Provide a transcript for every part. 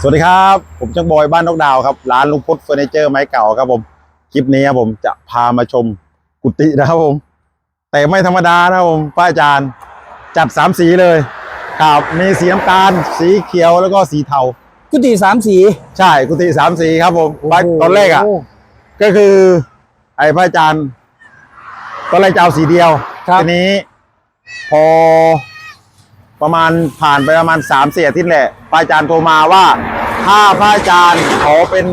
สวัสดีครับ ผมจังบอยบ้านนกดาวครับ ร้านลุงพุทธเฟอร์นิเจอร์ไม้เก่าครับผมคลิปนี้ครับผมจะพามาชมกุฏินะครับผม แต่ไม่ธรรมดานะครับผมป้าอาจารย์จัดสามสีเลยครับมีสีน้ำตาล สีเขียวแล้วก็สีเทา กุฏิสามสี ใช่กุฏิสามสีครับผมป้าตอนแรกอะโโหก็คือ ไอ้พระอาจารย์ตอนแรกจะเอาสีเดียวครับ ทีนี้ พอ ประมาณผ่านไปประมาณสามสี่อาทิตย์แหละพระอาจารย์โทรมาว่า ถ้าพระอาจารย์ขอเป็น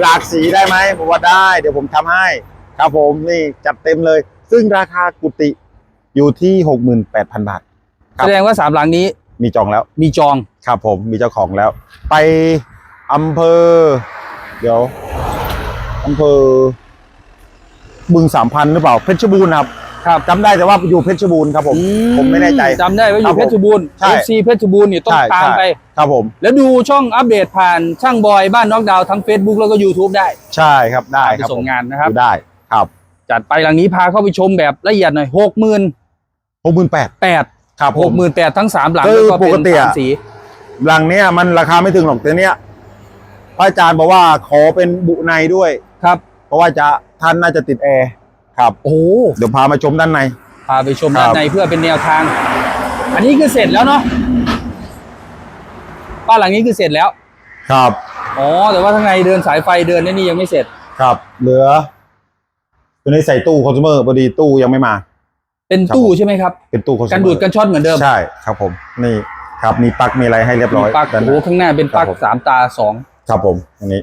หลากสีได้ไหมผมว่าได้ เดี๋ยวผมทำให้ ครับผมนี่จัดเต็มเลย ซึ่งราคากุฏิอยู่ที่หกหมื่นแปดพันบาทครับแสดงว่าสามหลังนี้มีจองแล้ว มีจองครับผมมีเจ้าของแล้ว ไปอำเภอ เดี๋ยวอำเภอบึงสามพันหรือเปล่าเพชรบูรณ์ครับ ครับจำได้แต่ว่าอยู่เพชรบูรณ์ครับผม ผมไม่แน่ใจ จำได้ว่าอครัยู่บผมเพชรบูรณ์ใช่ FC เพชรบูรณ์เนี่ยต้องใช่ตามใช่ไป ครับผม แล้วดูช่องอัปเดตผ่านช่างบอยบ้านน็อกดาวน์ทั้ง Facebook แล้วก็ YouTube ได้ ใช่ครับได้ไปครับส่ผงมงานนะครับดูได้ครับ จัดไปหลังนี้พาเข้าไปชมแบบละเอียดหน่อยหกหมื่นหกหมื่นแปดแปดครับผหมกหมื่นแปดทั้งสามหลังคือแล้วก็เป็นปกติอะสามสีหลังเนี้ยมันราคาไม่ถึงหรอกแต่เนี้ยพระอาจารย์บอกว่าขอเป็นบุในด้วยครับ เพราะว่าจะท่านน่าจะติดแอร์ ครับ โอ้โหเดี๋ยวพามาชมด้านใน พาไปชมครับด้านในเพื่อเป็นแนวทาง อันนี้คือเสร็จแล้วเนาะบ้านหลังนี้คือเสร็จแล้ว ครับอ๋อแต่ว่าข้างในเดินสายไฟเดินนี่นี่ยังไม่เสร็จ ครับ เหลือตัวนี้ใส่ตู้คอน sumer พอดีตู้ยังไม่มา เป็นครับตู้ผมใช่ไหมครับ เป็นตู้คอนกันดูดกันช็อตเหมือนเดิมใช่ครับผมนี่ครับมีปลั๊กมีอะไรให้เรียบร้อยมีปลั๊กด้านโอ้ในโหข้างหน้าเป็นปลั๊กครับผมสามตาสองครับผมอันนี้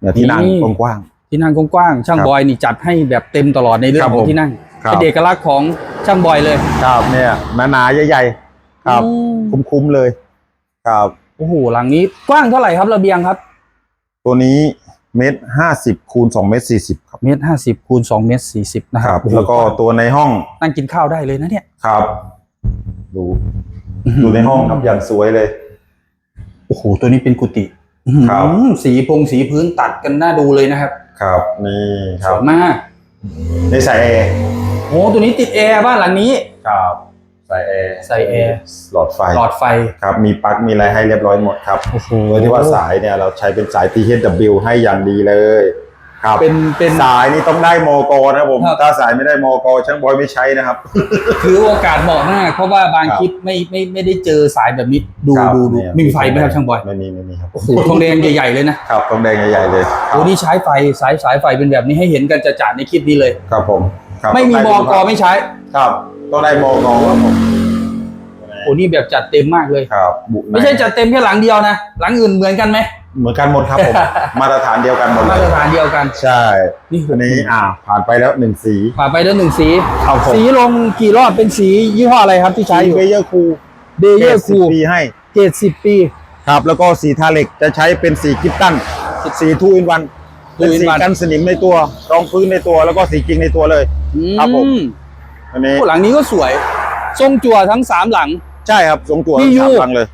เนี่ยที่นั่งนี่กว้าง ที่นั่งกว้างๆช่างครับบอยนี่จัดให้แบบเต็มตลอดในเรื่องครับขอผมงที่นั่งครับ เป็นเอกลักษณ์ของช่างบอยเลยๆครับเนี่ยหนาๆใหญ่ๆครับ อืมคุ้มๆเลย ครับ โอ้โหหลังนี้กว้างเท่าไหร่ครับระเบียงครับตัวนี้เมตรห้าสิบคูณสองเมตรสี่สิบครับเมตรห้าสิบคูณสองเมตรสี่สิบนะคครัรับบแล้วก็ตัวในห้องนั่งกินข้าวได้เลยนะเนี่ยครับ ดูดูในห้องครับอย่างสวยเลย โอ้โหตัวนี้เป็นกุฏิครับ อืมสีพงสีพื้นตัดกันน่าดูเลยนะครับ ครับนี่คสรับวยมากในใส่แอร์โอ้ตัวนี้ติดแอร์บ้านหลังนี้ ครับใส่แอร์ใส่แอร์ หลอดไฟหลอดไฟครับมีปลั๊กมีอะไรให้เรียบร้อยหมดครับโอ้โหโดยที่ว่าสายเนี่ยเราใช้เป็นสาย THW ให้อย่างดีเลย ครับเป็นเป็นสายนี่ต้องได้มกนะครับผมครับ ถ้าสายไม่ได้มกช่างบอยไม่ใช้นะครับ ถือโอกาสเหมาะมาก เพราะว่าบางครับคลิปไม่ไม่ไม่ได้เจอสายแบบนี้ดูครับดูดูเนี่ย มีไฟไหมครับช่างบอยไม่มีไม่มีครับโอ้โหทองแดงใหญ่ๆเลยนะครับตรงแดงใหญ่ๆเลยโอ้นี่ใช้ไฟสายสายไฟเป็นแบบนี้ให้เห็นกันจะจ่าในคลิปนี้เลย ครับผมครับไม่มีต้องมด้กไม่ใช้ครับต้องได้มกครับผมโอ้นี่แบบจัดเต็มมากเลย ครับบุในไม่ใช่จัดเต็มแค่หลังเดียวนะหลังอื่นเหมือนกันไหม เหมือนกันหมดครับผม มาตรฐานเดียวกันหมดเลมาตรยฐานเดียวกัน ใช่นี่ อันนี้อ่า ผ่านไปแล้วหนึ่งสี ผ่านไปแล้วหนึ่งสี ครับผม สีลงกี่รอบเป็นสียี่ห้ออะไรครับที่ใช้อยู่ เบเยอร์คูเดเยอร์คูปีให้ เกรดสิบปี ครับ แล้วก็สีทาเล็กจะใช้เป็นสีกิฟตันสีทูอินวัน เป็น Two in สี one กันสนิมในตัว รองพื้นในตัว แล้วก็สีจริงในตัวเลย ครับผม อือันนี้โอ้หลังนี้ก็สวย ทรงจั่วทั้งสามหลัง ใช่ครับทรงตัวพี่ยู สามครั้งเลย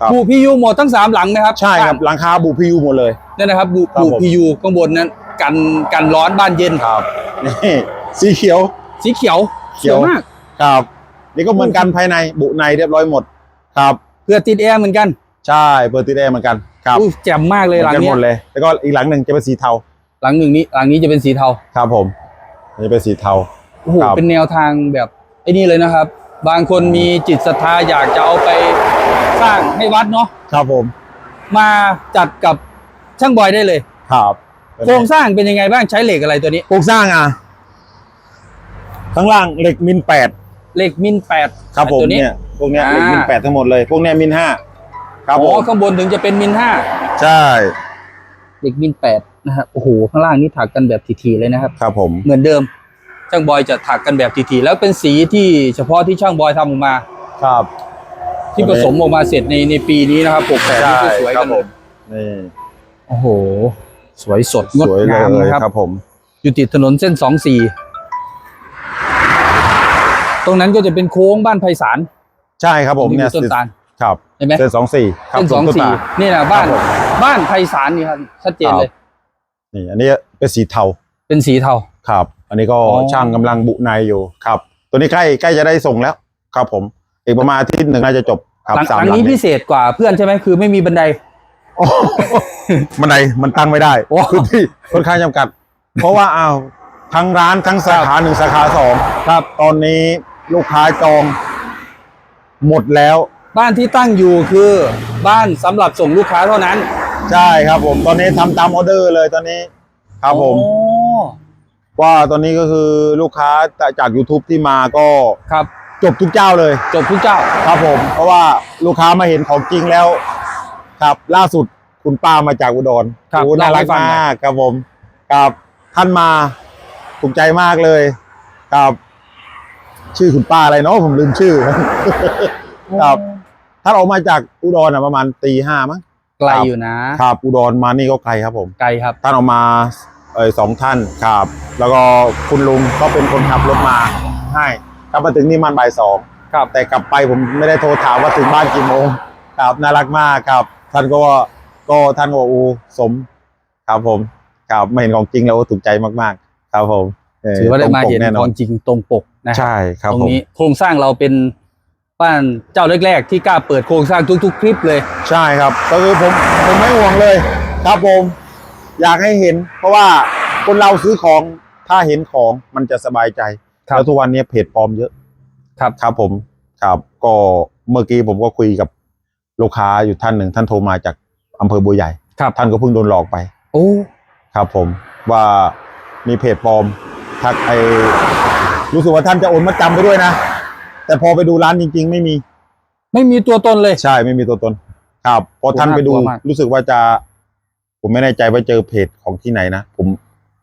ครับ บูพียูหมดทั้งสามหลังนะครับใช่ครับ หลังคาบูพิวหมดเลยนั่นนะครับบูครับบูผม พียูข้างบนนั้นกันกันร้อนบ้านเย็นครับนี่สีเขียว สีเขียวเขีสยววยมาก ครับ นี่ก็เหมือนกันภายในบุในเรียบร้อยหมด ครับ เพื่อติดแอร์เหมือนกันใช่เบอร์ติดแอร์เหมือนกันครับอู้แจ่มมากเลยหลังมือนกันเนี้หยมดเลย แล้วก็อีกหลังหนึ่งจะเป็นสีเทาหลังหนึ่งนี้หลังนี้จะเป็นสีเทาครับผมอันนี่เป็นสีเทา โอ้โหครับ เป็นแนวทางแบบไอ้นี่เลยนะครับ บางคนมีจิตศรัทธาอยากจะเอาไป สร้างให้วัดเนาะครับผม มาจัดกับช่างบอยได้เลย ครับโครงสร้างเป็นยังไงบ้างใช้เหล็กอะไรตัวนี้ โครงสร้างอะ ข้างล่างเหล็กมินแปดเหล็กมินแปดครับผมตัวนี้เนี่ยพวกเนี้ยอ่าเหล็กมินแปดทั้งหมดเลย พวกเนี้ยมินห้าครับผอ๋อมข้างบนถึงจะเป็นมินห้าใช่เหล็กมินแปดนะครับโอ้โหข้างล่างนี่ถักกันแบบทีๆเลยนะครับ ครับผมเหมือนเดิมช่างบอยจะถักกันแบบทีๆแล้วเป็นสีที่เฉพาะที่ช่างบอยทำออกมา ครับ ที่ผสมออกมาเสร็จในในปีนี้นะครับปกแปดนี่ก็สวยครักันหผมดนี่โอ้โห สวยสดงดสวยเลงามยนะครับครับ ผม อยู่ติดถนนเส้นสองสี่ตรงนั้นก็จะเป็นโค้งบ้านไพศาลใช่ครับผมที่เนี่ยต้นตาลครับเห็นไหมเส้นสองสี่ครับเส้นสองต้นสี่ตาลนี่นะบ้านครับผมบ้านไพศาลนี่ครับชัดเจนเลยนี่อันนี้เป็นสีเทาเป็นสีเทาครับ อันนี้ก็อ๋อช่างกำลังบุในอยู่ครับ ตัวนี้ใกล้ใกล้จะได้ส่งแล้ว ครับผม อีกประมาณอาทิตย์หนึ่งน่าจะจบครับหลังสามหลังหลังนี้นี้พิเศษกว่าเพื่อนใช่ไหมคือไม่มีบันได โอ้มันไหนมันตั้งไม่ได้โอ้ พื้นที่ค่อนข้างจำกัด เพราะว่าอ้าวทั้งร้านทั้งสาขาหนึ่งสาขาสองครับ ตอนนี้ลูกค้าจอง หมดแล้ว บ้านที่ตั้งอยู่คือบ้านสำหรับส่งลูกค้าเท่านั้นใช่ครับผม ตอนนี้ทำตามออเดอร์เลยตอนนี้ ครับผม โอ้ว่าตอนนี้ก็คือลูกค้าจาก YouTube ที่มาก็ ครับ จบทุกเจ้าเลย จบทุกเจ้า ครับผม เพราะว่าลูกค้ามาเห็นของจริงแล้ว ครับ ล่าสุดคุณป้ามาจากอุดรครับโอ้น่ารักเล่าให้ฟังหน่อย มากครับผมกับท่านมาถูกใจมากเลยกับชื่อคุณป้าอะไรเนาะผมลืมชื่อ ครับท่านออกมาจากอุดรนะประมาณตีห้ามั้ง ไกลอยู่นะ ครับอุดรมานี่ก็ไกลครับผม ไกลครับ ท่านออกมาเออสองท่านครับ แล้วก็คุณลุงก็เป็นคนขับรถมาให้ก ลับมาถึงนี่มันบ่ายสองครับแต่กลับไปผมไม่ได้โทรถามว่าถึงบ้านกี่โมงครับน่ารักมากครับ ท่านก็ว่าก็ท่านก็ว่าอูสม ครับผมครับไม่เห็นของจริงแล้วถูกใจมากๆ ครับผมเถือว่าได้มาตรงปกเห็นแน่นขออนงจริงตรงปกนะใช่ครับตรผงมนี้โครงสร้างเราเป็นบ้านเจ้าแรกๆ ที่กล้าเปิดโครงสร้างทุก ๆ คลิปเลย ใช่ครับ ก็คือผมผมไม่ห่วงเลย ครับผม อยากให้เห็น เพราะว่าคนเราซื้อของถ้าเห็นของมันจะสบายใจครับ แล้วทุกวันนี้เพจปลอมเยอะ ครับครับผมครับก็เมื่อกี้ผมก็คุยกับลูกค้าอยู่ท่านหนึ่งท่านโทรมาจากอำเภอบัวใหญ่ครับท่านก็เพิ่งโดนหลอกไปโอ้ครับผมว่ามีเพจปลอมทักไอรู้สึกว่าท่านจะโอนมาจำไปด้วยนะ แต่พอไปดูร้านจริง ๆ ไม่มี ไม่มีตัวตนเลย ใช่ไม่มีตัวตน ครับ พอท่านไปดูน่ากลัวมากรู้สึกว่าจะ ผมไม่แน่ใจว่าเจอเพจของที่ไหนนะผม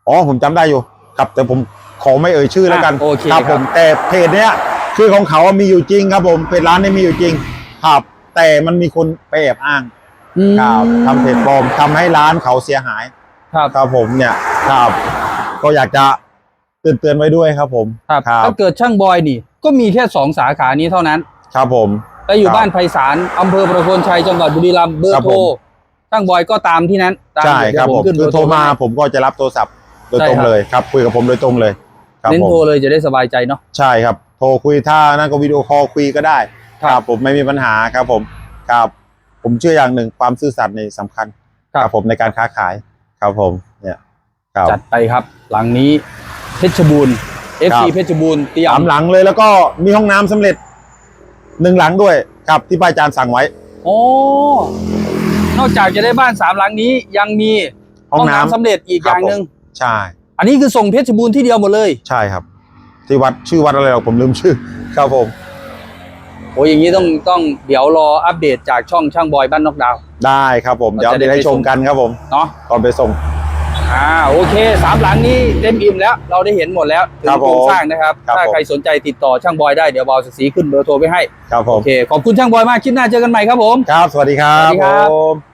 อ๋อผมจำได้อยู่ ครับแต่ผม ขอไม่เอ่ยชื่อแล้วกันอะโอเคครับคผรับ มแต่เพจเนี้ยคือของเขาอะมีอยู่จริงครับผมเพจร้านนี้มีอยู่จริงครับ แต่มันมีคนไปแอบอ้างอืมครับทำเพจปลอมทำให้ร้านเขาเสียหาย ครับครับผมเนี่ยครับก็อยากจะเตือนเตือนๆไว้ด้วยครับผม ครับครับ ถ้าเกิดช่างบอยนี่ ก็มีแค่สองสาขานี้เท่านั้น ครับผม และอยู่ครับบ้านไพศาลอำเภอประโคนชัยจังหวัดบุรีรัมย์เบอครัร์บโทรผมช่างบอยก็ตามที่นั้นตามใช่เดี๋ยวครับผมขึ้นคือเบโทรมาให้ผมก็จะรับโทรศัพท์โดยใช่ตรงครับเลยครับคุยกับผมโดยตรงเลย ครับเน้นผม โทรเลยจะได้สบายใจเนาะ ใช่ครับโทรคุยถ้านั่นก็วิดีโอคอลคุยก็ได้ครับผมไม่มีปัญหาครับผมครับผมเชื่ออย่างหนึ่งความซื่อสัตย์นี่สำคัญครับ ผมในการค้าขายครับผมเนี่ยครับ จัดไปครับ หลังนี้เพชรบูรณ์ FC ครับ เพชรบูรณ์เตรียสามมหลังเลยแล้วก็มีห้องน้ำสำเร็จหนึ่งหลังด้วยครับที่ป้าอาจารย์สั่งไว้ โอ้นอกจากจะได้บ้านสามหลังนี้ยังมีห้องน้ำสำเร็จอีกอย่างหนึ่งใช่ อันนี้คือส่งเพชรบูรณ์ที่เดียวหมดเลย ใช่ครับ ที่วัดชื่อวัดอะไรหรอกผมลืมชื่อ ครับผม โอ้ยอย่างนี้ต้องต้องเดี๋ยวรออัปเดตจากช่องช่างบอยบ้านนอกดาวน์ได้ครับผมเราเดี๋ยวจะได้ได้ไปชส่มงกันครับผมเนาะตอนไปส่ง อ่าโอเคสามหลังนี้เต็มอิ่มแล้ว เราได้เห็นหมดแล้วถึครังบโครงผมสร้างนะครับ ครับถ้าผม ใครสนใจติดต่อช่างบอยได้เดี๋ยวบอยสีขึ้นเบอร์โทรไปให้ครับผโอมเคขอบคุณช่างบอยมากคลิปหน้าเจอกันใหม่ครับผม ครับสวัสดีครัสวับสดีครับผม